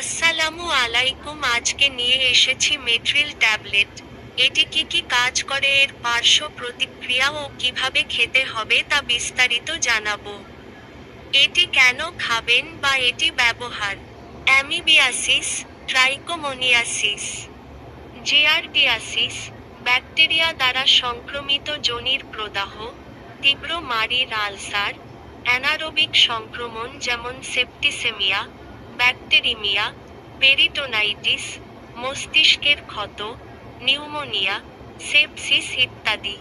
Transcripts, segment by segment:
আসসালামু আলাইকুম, আজকে নিয়ে এসেছি মেট্রিল ট্যাবলেট। এটি কি কি কাজ করে, এর পার্শ্ব প্রতিক্রিয়া ও কীভাবে খেতে হবে তা বিস্তারিত জানাব। এটি কেন খাবেন বা এটি ব্যবহার? অ্যামিবিয়াসিস, ট্রাইকোমোনিয়াসিস জিয়ারডিয়াসিস ব্যাকটেরিয়া দ্বারা সংক্রমিত যোনির প্রদাহ, তীব্র মারির আলসার, অ্যানারোবিক সংক্রমণ যেমন সেপ্টিসেমিয়া ব্যাকটেরিমিয়া, পেরিটোনাইটিস, মস্তিষ্কের ক্ষত, নিউমোনিয়া, সেপসিস ইত্যাদি।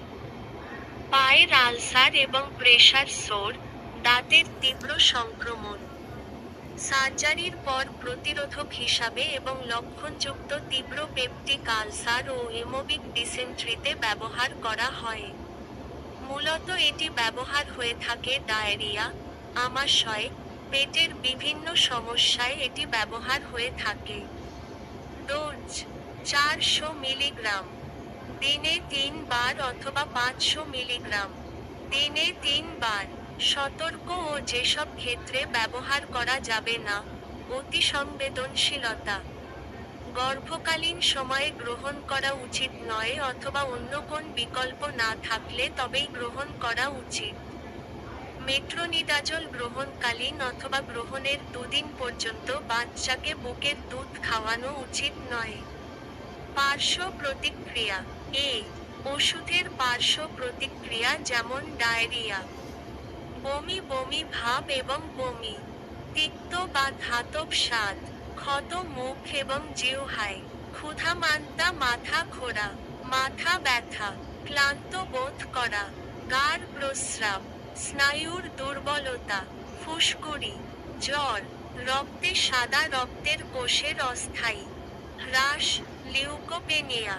পায়ের আলসার এবং প্রেশার সোর দাঁতের তীব্র সংক্রমণ। সার্জারির পর প্রতিরোধক হিসাবে এবং লক্ষণযুক্ত তীব্র পেপটিক আলসার ও হেমোবিক ডিসেন্ট্রিতে ব্যবহার করা হয়। মূলত এটি ব্যবহার হয়ে থাকে ডায়রিয়া, আমাশয় পেটের বিভিন্ন সমস্যায় এটি ব্যবহার হয়ে থাকে। ডোজ, চারশো মিলিগ্রাম। দিনে তিনবার অথবা পাঁচশো মিলিগ্রাম। দিনে তিনবার। সতর্ক ও যেসব ক্ষেত্রে ব্যবহার করা যাবে না, অতি সংবেদনশীলতা। গর্ভকালীন সময়ে গ্রহণ করা উচিত নয় অথবা অন্য কোন বিকল্প না থাকলে তবেই গ্রহণ করা উচিত। মেট্রোনিডাজল গ্রহণকালীন অথবা গ্রহণের দুদিন পর্যন্ত বাচ্চাকে বুকের দুধ খাওয়ানো উচিত নয়। পার্শ্ব প্রতিক্রিয়া। এ, ওষুধের পার্শ্ব প্রতিক্রিয়া যেমন ডায়রিয়া। বমি বমি ভাব এবং বমি। তিক্ত বা ধাতব স্বাদ। ক্ষত মুখ এবং জিহ্বায়। ক্ষুধামান্তা মাথা ঘোরা। মাথা ব্যথা। ক্লান্ত বোধ করা। গার প্রস্রাব। স্নায়ুর দুর্বলতা ফুসকুড়ি জ্বর রক্তে সাদা রক্তের কোষের অস্থায়ী হ্রাস লিউকোপেনিয়া